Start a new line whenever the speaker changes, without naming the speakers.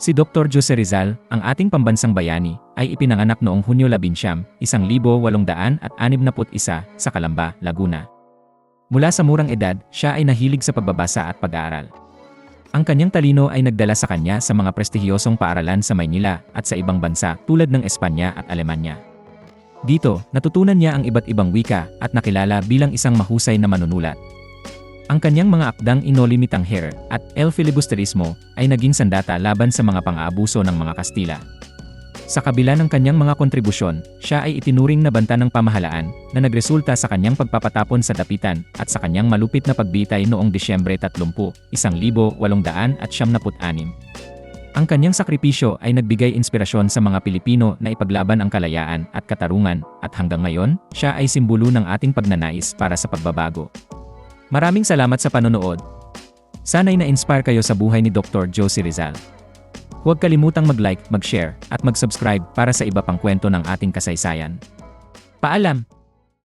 Si Dr. Jose Rizal, ang ating pambansang bayani, ay ipinanganak noong Hunyo 11, 1861 sa Calamba, Laguna. Mula sa murang edad, siya ay nahilig sa pagbabasa at pag-aaral. Ang kanyang talino ay nagdala sa kanya sa mga prestihiyosong paaralan sa Maynila at sa ibang bansa tulad ng Espanya at Alemanya. Dito, natutunan niya ang iba't ibang wika at nakilala bilang isang mahusay na manunulat. Ang kanyang mga akdang Inolimitang Hair at El Filibusterismo ay naging sandata laban sa mga pang-aabuso ng mga Kastila. Sa kabila ng kanyang mga kontribusyon, siya ay itinuring na banta ng pamahalaan na nagresulta sa kanyang pagpapatapon sa dapitan at sa kanyang malupit na pagbitay noong Disyembre 30, 1876. Ang kanyang sakripisyo ay nagbigay inspirasyon sa mga Pilipino na ipaglaban ang kalayaan at katarungan at hanggang ngayon, siya ay simbolo ng ating pagnanais para sa pagbabago. Maraming salamat sa panonood. Sana'y na-inspire kayo sa buhay ni Dr. Josie Rizal. Huwag kalimutang mag-like, mag-share, at mag-subscribe para sa iba pang kwento ng ating kasaysayan. Paalam!